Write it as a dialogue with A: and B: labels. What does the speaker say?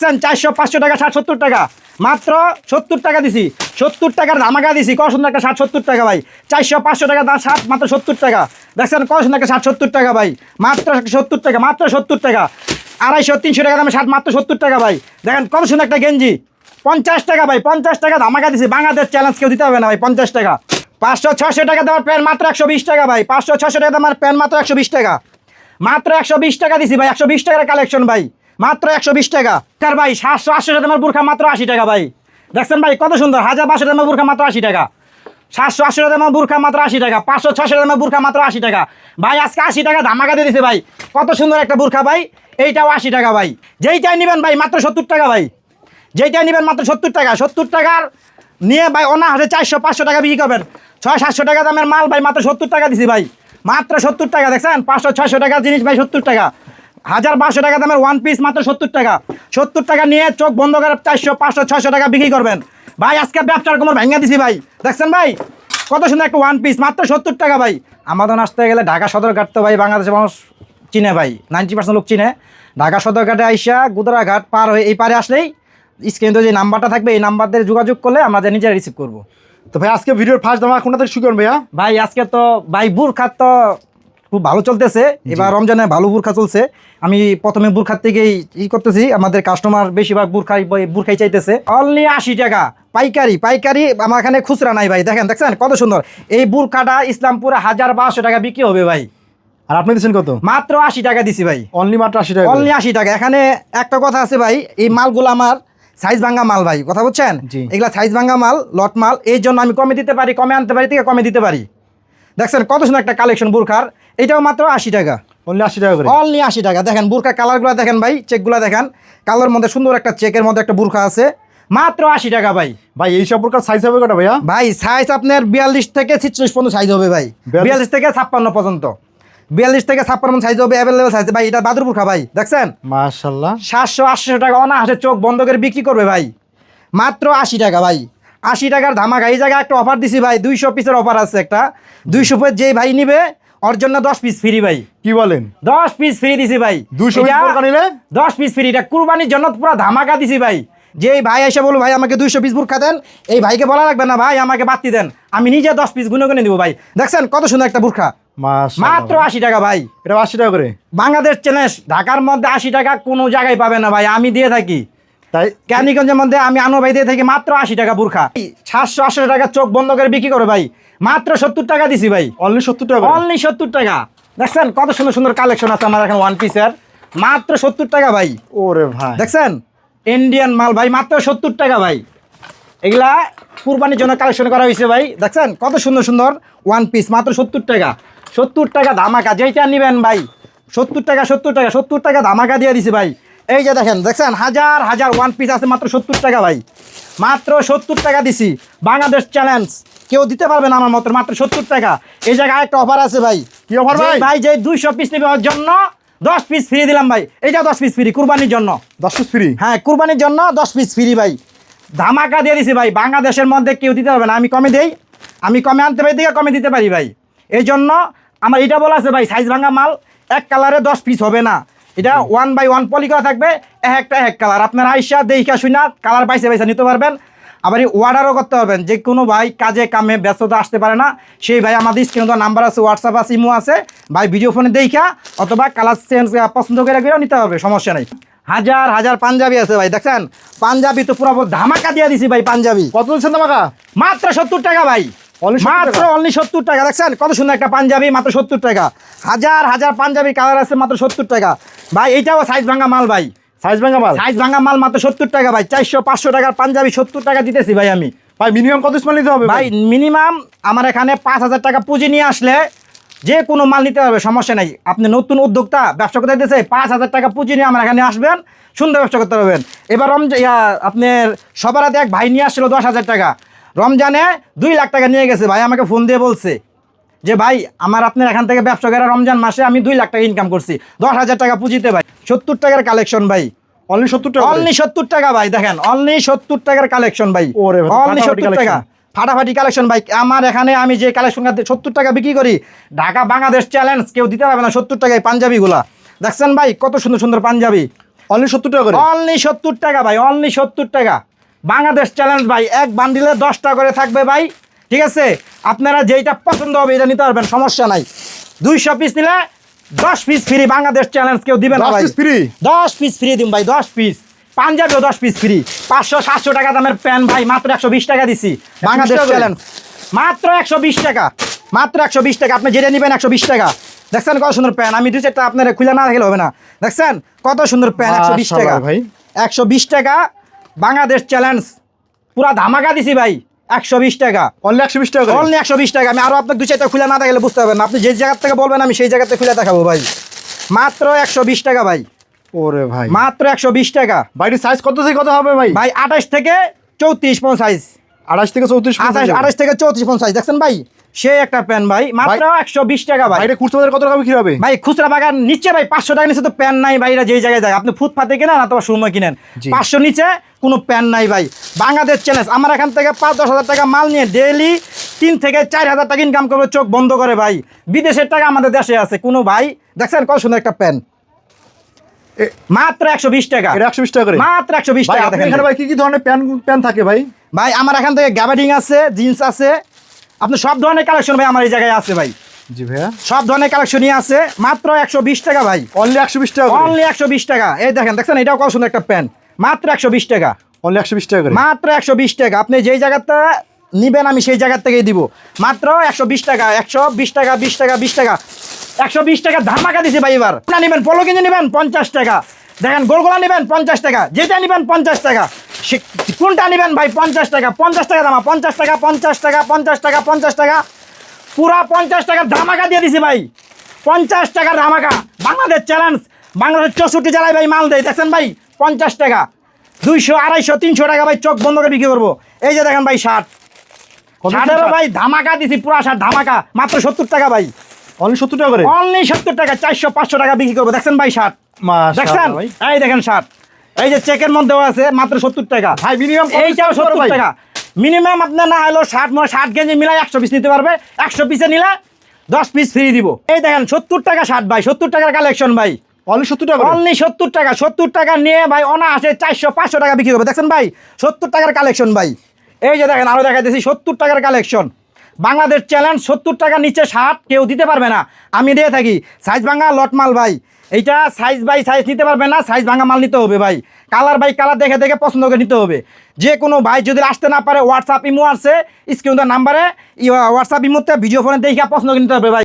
A: চারশো, পাঁচশো টাকা, ষাট, সত্তর টাকা। মাত্র সত্তর টাকা দিছি। সত্তর টাকার ধামাকা দিছি। কত সুন্দর একটা ষাট, সত্তর টাকা ভাই। চারশো, পাঁচশো টাকা দাম, ষাট, মাত্র সত্তর টাকা। দেখছেন কত সুন্দর একটা ষাট, সত্তর টাকা ভাই। মাত্র সত্তর টাকা, মাত্র সত্তর টাকা। আড়াইশো, তিনশো টাকা দামে ষাট, মাত্র সত্তর টাকা ভাই। দেখেন কত সুন্দর একটা গেঞ্জি। পঞ্চাশ টাকা ভাই, পঞ্চাশ টাকা ধামাকা দিছি। বাংলাদেশ চ্যালেঞ্জ কেউ দিতে হবে না ভাই, পঞ্চাশ টাকা। পাঁচশো ছশো টাকা দেওয়ার প্যান্ট মাত্র একশো বিশ টাকা ভাই। পাঁচশো ছশো টাকা দামের প্যান্ট মাত্র একশো বিশ টাকা। মাত্র একশো বিশ টাকা দিছি ভাই, একশো বিশ টাকার কালেকশন ভাই। মাত্র একশো বিশ টাকা। কার ভাই, সাতশো টাকা দামের বুরখা মাত্র আশি টাকা ভাই। দেখছেন ভাই, কত সুন্দর, হাজার পাঁচশো দামের বুরখা মাত্র আশি টাকা। সাতশো আশি টাকা দামের বুরখা মাত্র আশি টাকা, পাঁচশো ছশো দামের বুরখা মাত্র আশি টাকা। ভাই, আজকে আশি টাকা ধামাকা দিয়ে দিছে ভাই। কত সুন্দর একটা বুরখা ভাই, এইটাও আশি টাকা ভাই। যেইটাই নেবেন ভাই, মাত্র সত্তর টাকা ভাই। যেইটাই নেবেন মাত্র সত্তর টাকা। সত্তর টাকার নিয়ে ভাই, অনাহাসে চারশো, পাঁচশো টাকা বিক্রি করবেন। ছয়, সাতশো টাকা দামের মাল ভাই, মাত্র সত্তর টাকা দিছি ভাই। মাত্র সত্তর টাকা, দেখছেন? পাঁচশো, ছয়শো টাকার জিনিস ভাই, সত্তর টাকা। হাজার পাঁচশো টাকা দামের ওয়ান পিস মাত্র সত্তর টাকা। সত্তর টাকা নিয়ে চোখ বন্ধ করে চারশো পাঁচশো ছয়শো টাকা বিক্রি করবেন। ভাই আজকে ব্যবসার কোমর ভেঙে দিছি ভাই। দেখছেন ভাই? কত সুন্দর একটা ওয়ান পিস মাত্র সত্তর টাকা ভাই। আমাদের আসতে গেলে ঢাকা সদরঘাট তো ভাই বাংলাদেশের মানুষ চিনে ভাই। নাইনটি পার্সেন্ট লোক চিনে। ঢাকা সদরঘাটে আইসা গুদরাঘাট পার হয়ে এই পারে আসলেই স্ক্রিনে যে নাম্বারটা থাকবে এই নাম্বার দিয়ে যোগাযোগ করলে আমরা যে নিজেরা রিসিভ করব।
B: তো ভাই আজকে ভিডিওর ফার্স্ট দাম কোনটা থেকে শুরু করুন ভাইয়া?
A: ভাই আজকে তো ভাই বুরখার তো খুব ভালো চলতেছে। এবার রমজানে ভালো বুরখা চলছে। আমি প্রথমে বুরখার থেকেই ই করতেছি। আমাদের কাস্টমার বেশিরভাগ বুরখাই বুরখাই চাইতেছে। অনলি আশি টাকা। পাইকারি পাইকারি আমার এখানে খুচরা নাই ভাই। দেখেন দেখছেন? কত সুন্দর। এই বুরখাটা ইসলামপুরে হাজার বারোশো টাকা বিক্রি হবে ভাই।
B: আর আপনি দিচ্ছেন কত?
A: মাত্র আশি টাকা দিছি ভাই।
B: অনলি মাত্র আশি টাকা
A: অনলি আশি টাকা। এখানে একটা কথা আছে ভাই এই মালগুলো আমার সাইজ ভাঙ্গা মাল ভাই। কথা বুঝছেন। এগুলা সাইজ ভাঙ্গা মাল লট মাল। এই জন্য আমি কমে দিতে পারি কমে আনতে পারি থেকে কমে দিতে পারি। দেখছেন কত সুন্দর একটা কালেকশন বুরখার। এটাও মাত্র আশি টাকা।
B: অনলি আশি টাকা করে?
A: অনলি আশি টাকা। দেখেন বুরখা কালারগুলো দেখেন ভাই চেকগুলো দেখেন। কালার মধ্যে সুন্দর একটা চেকের মধ্যে একটা বুরখা আছে। মাত্র আশি টাকা ভাই।
B: ভাই এই সব প্রকার সাইজ হবে কটা ভাইয়া?
A: ভাই সাইজ আপনার বিয়াল্লিশ থেকে ছিচল্লিশ পর্যন্ত সাইজ হবে ভাই। বিয়াল্লিশ? থেকে ছাপ্পান্ন পর্যন্ত। বিয়াল্লিশ থেকে ছাপ্পান্ন সাইজ হবে অ্যাভেলেবেল সাইজ ভাই এটা বাদুর বুরখা ভাই। দেখছেন?
B: মাশাল্লাহ
A: সাতশো আটশো টাকা অনাহাসে চোখ বন্ধ করে বিক্রি করবে ভাই। মাত্র আশি টাকা ভাই। আশি টাকার ধামাকা। এই জায়গায় একটা অফার দিছি ভাই দুইশো পিসের অফার আছে একটা। দুইশো পিস যেই ভাই নিবে ওর জন্য দশ পিস ফ্রি ভাই।
B: কি বলেন?
A: দশ পিস ফ্রি দিছি ভাই।
B: 200 piece নিলে?
A: দশ পিস ফ্রি এটা কুরবানির জন্য পুরো ধামাকা দিছি ভাই। যেই ভাই এসে বলব ভাই আমাকে দুইশো পিস বুরখা দেন। এই ভাইকে বলা লাগবে না ভাই আমাকে বাতি দেন। আমি নিজে দশ পিস গুনে গুনে দিব ভাই। দেখছেন কত সুন্দর একটা বুরখা মাত্র আশি টাকা ভাই।
B: এটা আশি টাকা করে?
A: বাংলাদেশ চ্যালেঞ্জ ঢাকার মধ্যে আশি টাকা কোনো জায়গায় পাবে না ভাই আমি দিয়ে থাকি।
B: তাই
A: ক্যানিগঞ্জের মধ্যে আমি আনো ভাই দিয়ে থাকি মাত্র আশি টাকা বুরখা। সাতশো আটশো টাকা চোখ বন্ধ করে বিক্রি করে ভাই। মাত্র সত্তর টাকা দিছি ভাই।
B: অনলি সত্তর টাকা
A: অনলি সত্তর টাকা। দেখছেন কত সুন্দর সুন্দর কালেকশন আছে আমার এখানে ওয়ান পিসের মাত্র সত্তর টাকা ভাই।
B: ওরে ভাই।
A: দেখছেন? ইন্ডিয়ান মাল ভাই মাত্র সত্তর টাকা ভাই। এগুলা কুরবানির জন্য কালেকশন করা হয়েছে ভাই। দেখছেন কত সুন্দর সুন্দর ওয়ান পিস মাত্র সত্তর টাকা। সত্তর টাকা ধামাকা যেইটা নেবেন ভাই। সত্তর টাকা সত্তর টাকা সত্তর টাকা ধামাকা দিয়ে দিছে ভাই। এই যে দেখেন দেখছেন? হাজার হাজার ওয়ান পিস আছে মাত্র সত্তর টাকা ভাই। মাত্র সত্তর টাকা দিছি। বাংলাদেশ চ্যালেঞ্জ কেউ দিতে পারবে না আমার মতো মাত্র সত্তর টাকা। এই জায়গায় একটা অফার আছে ভাই।
B: কি অফার ভাই?
A: ভাই যে দুইশো পিস নেবে জন্য দশ পিস ফ্রি দিলাম ভাই। এইটা দশ পিস ফ্রি কুরবানির জন্য।
B: দশ পিস ফ্রি
A: হ্যাঁ কুরবানির জন্য দশ পিস ফ্রি ভাই। ধামাকা দিয়ে দিছি ভাই। বাংলাদেশের মধ্যে কেউ দিতে পারবে না। আমি কমে দেই। আমি কমে আনতে পারি থেকে কমে দিতে পারি ভাই। এই জন্য আমার এটা বলা আছে ভাই সাইজ ভাঙা মাল এক কালারে দশ পিস হবে না। এটা ওয়ান বাই ওয়ান পলি করা থাকবে এক একটা এক কালার আপনার আইসা দেখা শুনা কালার পাইছে পাইসা নিতে পারবেন। আবার অর্ডারও করতে পারবেন। যে কোনো ভাই কাজে কামে ব্যস্ততা আসতে পারে না। সেই ভাই আমাদের স্ক্রিনে তো নাম্বার আছে হোয়াটসঅ্যাপ আছে ইমো আছে। ভাই ভিডিও ফোনে দেখা অথবা কালার চেঞ্জ পছন্দ করে গেলেও নিতে পারবে সমস্যা নেই। হাজার হাজার পাঞ্জাবি আছে ভাই দেখছেন? পাঞ্জাবি তো পুরো ধামাকা দিয়ে দিছি ভাই পাঞ্জাবি।
B: কত দিচ্ছেন আমাকা
A: মাত্র সত্তর টাকা ভাই।
B: Only 70
A: মাত্র? অনলি সত্তর টাকা। দেখছেন? কত সুন্দর একটা পাঞ্জাবি মাত্র সত্তর টাকা। হাজার হাজার পাঞ্জাবি কালার আছে মাত্র সত্তর টাকা। ভাই এইটাও সাইজ ভাঙা মাল ভাই।
B: সাইজ ভাঙা মাল?
A: সাইজ ভাঙা মাল মাত্র সত্তর টাকা ভাই। চারশো পাঁচশো টাকার পাঞ্জাবি সত্তর টাকা দিতেছি ভাই আমি।
B: ভাই মিনিমাম কত মাল নিতে হবে
A: ভাই মিনিমাম আমার এখানে পাঁচ হাজার টাকা পুঁজি নিয়ে আসলে যে কোনো মাল নিতে পারবে সমস্যা নেই। আপনি নতুন উদ্যোক্তা ব্যবসা করতে দিতেছে পাঁচ হাজার টাকা পুঁজি নিয়ে আমার এখানে আসবেন সুন্দর ব্যবসা করতে পারবেন। এবার আপনার সবার হাতে এক ভাই নিয়ে আসছিল দশ হাজার টাকা। রমজানে দুই লাখ টাকা নিয়ে গেছে ভাই আমাকে ফোন দিয়ে বলছে যে ভাই আমার আপনার এখান থেকে ব্যবসা করে রমজান মাসে আমি দুই লাখ টাকা ইনকাম করছি দশ হাজার টাকা পুঁজিতে ভাই। সত্তর টাকার কালেকশন ভাই।
B: অনলি সত্তর টাকা
A: অনলি সত্তর টাকা ভাই দেখেন অনলি সত্তর টাকার কালেকশন ভাই।
B: ওরে
A: অনলি সত্তর টাকা। ফাটাফাটি কালেকশন ভাই। আমার এখানে আমি যে কালেকশন সত্তর টাকা বিক্রি করি ঢাকা বাংলাদেশ চ্যালেঞ্জ কেউ দিতে পারবে না সত্তর টাকায় পাঞ্জাবিগুলা। দেখছেন ভাই কত সুন্দর সুন্দর পাঞ্জাবি।
B: অনলি সত্তর টাকা করে?
A: অনলি সত্তর টাকা ভাই অনলি সত্তর টাকা। বাংলাদেশ চ্যালেঞ্জ ভাই এক বান্ডিলে দশটা করে থাকবে ভাই ঠিক আছে? আপনারা যেইটা পছন্দ হবে এটা নিতে পারবেন সমস্যা নাই। দুইশো পিস নিলে দশ পিস ফ্রি বাংলাদেশ চ্যালেঞ্জ কেউ
B: দিবেন
A: ভাই।
B: free?
A: দশ পিস ফ্রি দিন ভাই দশ পিস পাঞ্জাবিও দশ পিস ফ্রি পাঁচশো সাতশো টাকা দামের প্যান ভাই মাত্র একশো বিশ টাকা দিছি। বাংলাদেশ চ্যালেঞ্জ মাত্র একশো বিশ টাকা। মাত্র একশো বিশ টাকা। আপনি যেটা নেবেন একশো বিশ টাকা। দেখছেন কত সুন্দর প্যান আমি দুই চারটা আপনার খুলে না দেখলে হবে না। দেখছেন? কত সুন্দর প্যান একশো বিশ টাকা।
B: ভাই।
A: একশো বিশ টাকা বাংলাদেশ চ্যালেঞ্জ পুরা ধামাকা দিছি ভাই একশো বিশ টাকা।
B: অনলি একশো বিশ টাকা
A: অনলি একশো বিশ টাকা। আমি আরও আপনার দু চারটা খুলে না দেখালে বুঝতে পারবেন। আপনি যে জায়গা থেকে বলবেন আমি সেই জায়গাতে খুলে দেখাবো ভাই। মাত্র একশো বিশ টাকা ভাই।
B: ওরে ভাই।
A: মাত্র একশো বিশ টাকা।
B: বাইরের সাইজ কত থেকে কত হবে ভাই?
A: ভাই আঠাশ থেকে চৌত্রিশ সাইজ
B: আঠাশ থেকে চৌত্রিশ
A: আঠাশ থেকে চৌত্রিশ সাইজ দেখছেন ভাই? সে একটা প্যান ভাই মাত্র একশো বিশ টাকা ভাই।
B: বাইরে কুর্তা বাজারে কত টাকা বিক্রি হবে?
A: ভাই খুচরা বাগান নিচে ভাই পাঁচশো টাকা নিচে তো প্যান নাই ভাইরা যেই জায়গায় যায়। আপনি ফুটপাতে কিনেন অথবা সময় কিনেন। পাঁচশো নিচে কোনো প্যান নাই ভাই। বাংলাদেশ চ্যালেঞ্জ আমার এখান থেকে পাঁচ দশ হাজার টাকা মাল নিয়ে ডেলি তিন থেকে চার হাজার টাকা ইনকাম করবে চোখ বন্ধ করে ভাই। বিদেশের টাকা আমাদের দেশে আছে। কোনো ভাই দেখছেন কত সুন্দর একটা প্যান। মাত্র একশো বিশ টাকা।
B: এটা একশো বিশ টাকা করে?
A: মাত্র একশো বিশ টাকা
B: ভাই কি কি ধরনের প্যান প্যান থাকে ভাই?
A: ভাই আমার এখান থেকে গ্যাবাডিং আছে জিন্স আছে আপনি সব ধরনের কালেকশন ভাই আমার এই জায়গায় আছে ভাই।
B: জি ভাইয়া।
A: সব ধরনের কালেকশনই আছে মাত্র একশো বিশ টাকা ভাই।
B: অনলি একশো বিশ টাকা
A: অনলি একশো বিশ টাকা। এই দেখেন দেখছেন? এটাও কত সুন্দর একটা প্যান্ট মাত্র একশো বিশ টাকা।
B: অনলি একশো বিশ টাকা
A: মাত্র একশো বিশ টাকা। আপনি যেই জায়গাতে নিবেন আমি সেই জায়গার থেকেই দিব। মাত্র একশো বিশ টাকা। একশো বিশ টাকা বিশ টাকা বিশ টাকা। একশো বিশ টাকা ধামাকা দিছি ভাই এবার। না নেবেন পলো কিনে নেবেন পঞ্চাশ টাকা। দেখেন গোলগোলা নেবেন পঞ্চাশ টাকা। যেটা নেবেন পঞ্চাশ টাকা। কোনটা নেবেন ভাই? পঞ্চাশ টাকা। পঞ্চাশ টাকা দামা পঞ্চাশ টাকা পঞ্চাশ টাকা পঞ্চাশ টাকা পঞ্চাশ টাকা। পুরা পঞ্চাশ টাকার ধামাকা দিয়ে দিছি ভাই। পঞ্চাশ টাকার ধামাকা। বাংলাদেশ চ্যালেঞ্জ বাংলাদেশ চৌষট্টি জেলায় ভাই মাল দেয়। দেখছেন ভাই পঞ্চাশ টাকা। দুইশো আড়াইশো তিনশো টাকা ভাই চোখ বন্ধ করে বিক্রি করব। এই যে দেখেন ভাই শার্ট শার্টেরও ভাই ধামাকা দিছি পুরা শার্ট ধামাকা। মাত্র সত্তর টাকা ভাই।
B: অনলি সত্তর টাকা করে?
A: অনলি সত্তর টাকা চারশো পাঁচশো টাকা বিক্রি করব। দেখছেন ভাই শার্ট দেখছেন এই দেখেন শার্ট এই যে চেকের মধ্যেও আছে মাত্র সত্তর টাকা।
B: ভাই মিনিমাম
A: এইটাও সত্তর টাকা। মিনিমাম আপনার না হলো ষাট ষাট গেঞ্জি মিলাই একশো পিস নিতে পারবে। একশো পিসে নিলে দশ পিস ফ্রি দিব। এই দেখেন সত্তর টাকা ষাট ভাই সত্তর টাকার কালেকশন ভাই।
B: অনলি সত্তর টাকা
A: অনলি সত্তর টাকা সত্তর টাকা নিয়ে ভাই অনায়াসে চারশো পাঁচশো টাকা বিক্রি করবে। দেখছেন ভাই? সত্তর টাকার কালেকশন ভাই। এই যে দেখেন আরও দেখা দিয়েছি সত্তর টাকার কালেকশন বাংলাদেশ চ্যালেঞ্জ সত্তর টাকা নিচে শার্ট কেউ দিতে পারবে না। আমি দিয়ে থাকি। সাইজ ভাঙা লটমাল ভাই। এইটা সাইজ বাই সাইজ নিতে পারবে না সাইজ ভাঙা মাল নিতে হবে ভাই। কালার বাই কালার দেখে দেখে পছন্দ করে নিতে হবে। যে কোনো ভাই যদি আসতে না পারে হোয়াটসঅ্যাপ ইমো আছে স্ক্রিন নাম্বারে হোয়াটসঅ্যাপ ইমোতে ভিডিও ফোনে দেখে পছন্দ করে নিতে হবে ভাই।